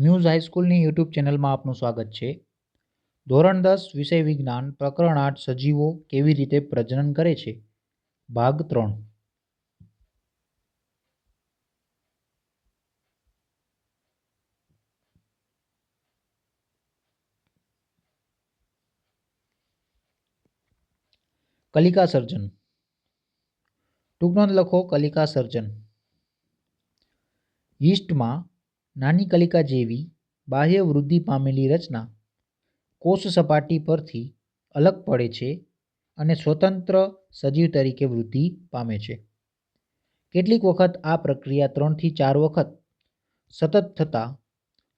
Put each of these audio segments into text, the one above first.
Muse હાઈસ્કૂલની YouTube ચેનલમાં આપનું સ્વાગત છે. ધોરણ દસ, વિષય વિજ્ઞાન, પ્રકરણ આઠ, સજીવો કેવી રીતે પ્રજનન કરે છે? ભાગ ત્રણ. કલિકા સર્જન. ટૂંકનો લખો, કલિકા સર્જન. યીસ્ટમાં નાની કલિકા જેવી બાહ્ય વૃદ્ધિ પામેલી રચના કોષ સપાટી પરથી અલગ પડે છે અને સ્વતંત્ર સજીવ તરીકે વૃદ્ધિ પામે છે. કેટલીક વખત આ પ્રક્રિયા ત્રણથી ચાર વખત સતત થતાં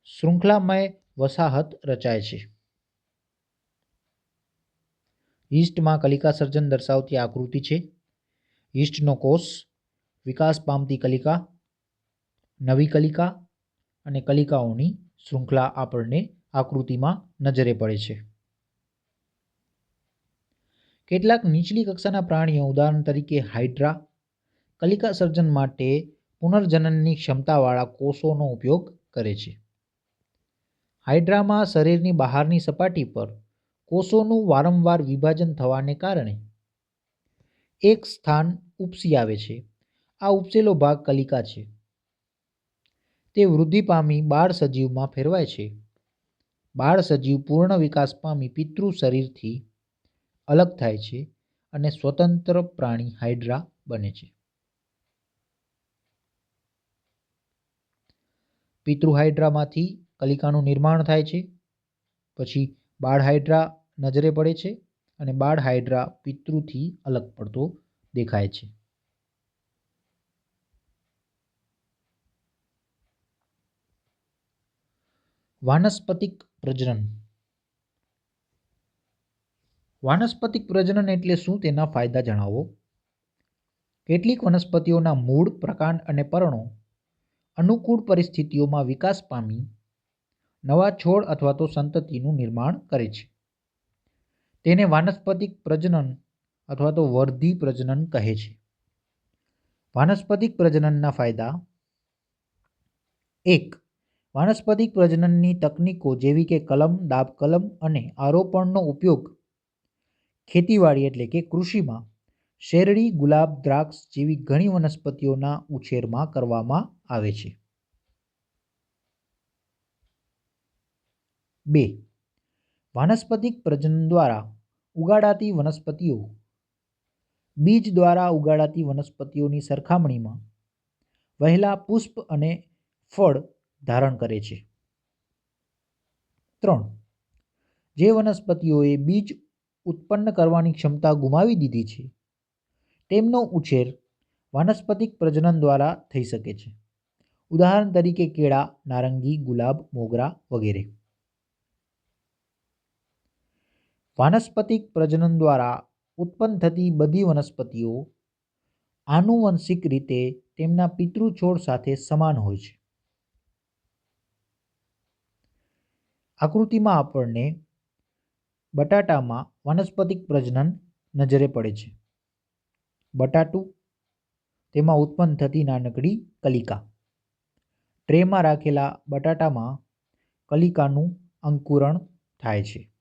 શૃંખલામય વસાહત રચાય છે. યીસ્ટમાં કલિકા સર્જન દર્શાવતી આકૃતિ છે. યીસ્ટનો કોષ વિકાસ પામતી કલિકા, નવી કલિકા અને કલિકાઓની શૃંખલા આપણને આકૃતિમાં નજરે પડે છે. કેટલાક નીચલી કક્ષાના પ્રાણીઓ, ઉદાહરણ તરીકે હાઇડ્રા, કલિકા સર્જન માટે પુનર્જનનની ક્ષમતાવાળા કોષોનો ઉપયોગ કરે છે. હાઇડ્રામાં શરીરની બહારની સપાટી પર કોષોનું વારંવાર વિભાજન થવાને કારણે એક સ્થાન ઉપસી આવે છે. આ ઉપસેલો ભાગ કલિકા છે. તે વૃદ્ધિ પામી બાળ સજીવમાં ફેરવાય છે. બાળ સજીવ પૂર્ણ વિકાસ પામી પિતૃ શરીરથી અલગ થાય છે અને સ્વતંત્ર પ્રાણી હાઇડ્રા બને છે. પિતૃ હાઇડ્રામાંથી કલિકાનું નિર્માણ થાય છે. પછી બાળ હાઇડ્રા નજરે પડે છે અને બાળ હાઇડ્રા પિતૃથી અલગ પડતો દેખાય છે. વાનસ્પતિક પ્રજનન. વાનસ્પતિક પ્રજનન એટલે શું તેના ફાયદા જણાવો? કેટલીક વનસ્પતિઓના મૂળ, પ્રકાંડ અને પર્ણો અનુકૂળ પરિસ્થિતિઓમાં વિકાસ પામી નવા છોડ અથવા તો સંતતિનું નિર્માણ કરે છે. તેને વાનસ્પતિક પ્રજનન અથવા તો વર્ધી પ્રજનન કહે છે. વાનસ્પતિક પ્રજનનના ફાયદા એક વાનસ્પતિક પ્રજનનની તકનીકો જેવી કે કલમ દાબ કલમ અને આરોપણનો ઉપયોગ ખેતીવાડી એટલે કે કૃષિમાં શેરડી, ગુલાબ, દ્રાક્ષ જેવી ઘણી વનસ્પતિઓના ઉછેરમાં કરવામાં આવે છે. બે. વાનસ્પતિક પ્રજનન દ્વારા ઉગાડાતી વનસ્પતિઓ. બીજ દ્વારા ઉગાડાતી વનસ્પતિઓની સરખામણીમાં વહેલા પુષ્પ અને ફળ ધારણ કરે છે. ત્રણ. જે વનસ્પતિઓએ બીજ ઉત્પન્ન કરવાની ક્ષમતા ગુમાવી દીધી છે, તેમનો ઉછેર વાનસ્પતિક પ્રજનન દ્વારા થઈ શકે છે. ઉદાહરણ તરીકે કેળા, નારંગી, ગુલાબ, મોગરા વગેરે. વાનસ્પતિક પ્રજનન દ્વારા ઉત્પન્ન થતી બધી વનસ્પતિઓ આનુવંશિક રીતે તેમના પિતૃ છોડ સાથે સમાન હોય છે. આકૃતિમાં આપણને બટાટામાં વાનસ્પતિક પ્રજનન નજરે પડે છે. બટાટું, તેમાં ઉત્પન્ન થતી નાનકડી કલિકા. ટ્રેમાં રાખેલા બટાટામાં કલિકાનું અંકુરણ થાય છે.